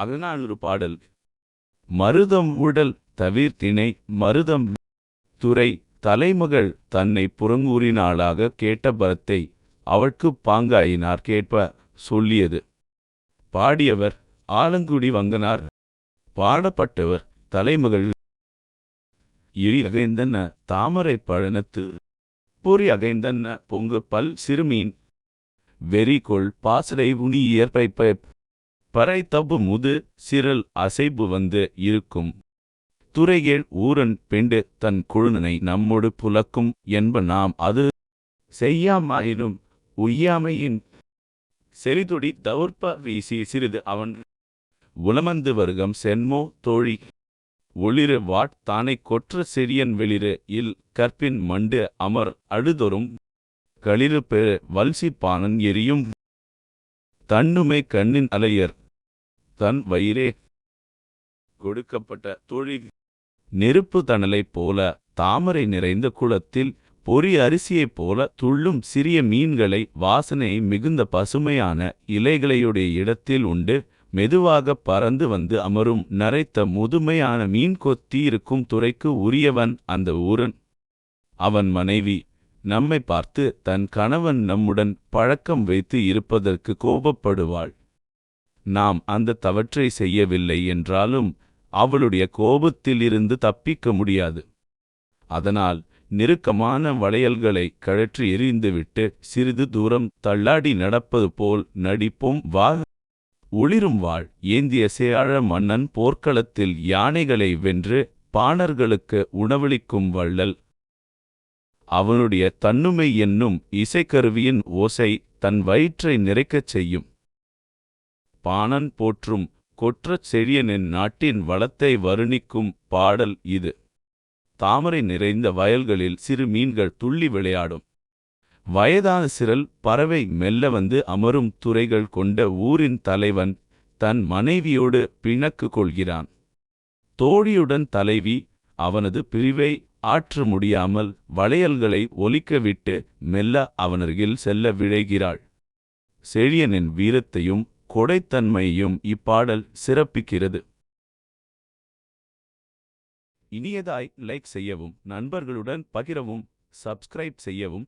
அகநானூறு பாடல். மருதம் உடல் தவிர்த்தினை மருதம் துறை தலைமகள் தன்னை புறங்கூறினாளாக கேட்ட பரத்தை அவட்குப் பாங்காயினார் கேட்ப சொல்லியது. பாடியவர் ஆலங்குடி வங்கனார். பாடப்பட்டவர் தலைமகள் இழி அகைந்தன்ன தாமரை பழனத்து பொறி அகைந்தன்ன பொங்கு பல் சிறுமீன். வெறிகொள் பாசறை உனி இயற்பைப்ப பறை தப்பு முது சிரல் அசைபு வந்து இருக்கும். துறைகேள் ஊரன் பெண்டு தன் குழுனனை நம்மொடு புலக்கும் என்ப நாம் அது செய்யாமாயினும் உய்யாமையின் செறிதுடி தவிர்ப்ப வீசி சிறிது அவன் உளமந்து வருகம் சென்மோ தோழி ஒளிரு வாட் தானை கொற்ற செரியன் வெளிரு இல் கற்பின் மண்டு அமர் அழுதொரும் களிறு பெரு வல்சிப்பானன் எரியும். தன்னுமை கண்ணின் அலையர் தன் வயிறே கொடுக்கப்பட்ட தொழில். நெருப்பு தணலைப் போல தாமரை நிறைந்த குளத்தில் பொறி அரிசியைப் போல துள்ளும் சிறிய மீன்களை வாசனை மிகுந்த பசுமையான இலைகளையுடைய இடத்தில் உண்டு. மெதுவாக பறந்து வந்து அமரும் நரைத்த முதுமையான மீன் கொத்தி இருக்கும் துறைக்கு உரியவன் அந்த ஊரன். அவன் மனைவி நம்மை பார்த்து தன் கணவன் நம்முடன் பழக்கம் வைத்து இருப்பதற்கு கோபப்படுவாள். நாம் அந்த தவற்றை செய்யவில்லை என்றாலும் அவளுடைய கோபத்தில் இருந்து தப்பிக்க முடியாது. அதனால் நெருக்கமான வளையல்களை கழற்றி எறிந்துவிட்டு சிறிது தூரம் தள்ளாடி நடப்பது போல் நடிப்போம் வா ஒளிரும் வாழ் ஏந்திய சேழ மன்னன் போர்க்களத்தில் யானைகளை வென்று பாணர்களுக்கு உணவளிக்கும் வள்ளல். அவனுடைய தன்னுமை என்னும் இசைக்கருவியின் ஓசை தன் வயிற்றை நிறைக்கச் செய்யும். பாணன் போற்றும் கொற்றச் செழியனின் நாட்டின் வளத்தை வருணிக்கும் பாடல் இது. தாமரை நிறைந்த வயல்களில் சிறு மீன்கள் துள்ளி விளையாடும். வயதான சிறல் பறவை மெல்ல வந்து அமரும் துறைகள் கொண்ட ஊரின் தலைவன் தன் மனைவியோடு பிணக்கு கொள்கிறான். தோழியுடன் தலைவி அவனது பிரிவை ஆற்ற முடியாமல் வளையல்களை ஒலிக்கவிட்டு மெல்ல அவனருகில் செல்ல விழைகிறாள். செழியனின் வீரத்தையும் கொடைத்தன்மையும் இப்பாடல் சிறப்பிக்கிறது. இனியதாய் லைக் செய்யவும் நண்பர்களுடன் பகிரவும் சப்ஸ்கிரைப் செய்யவும்.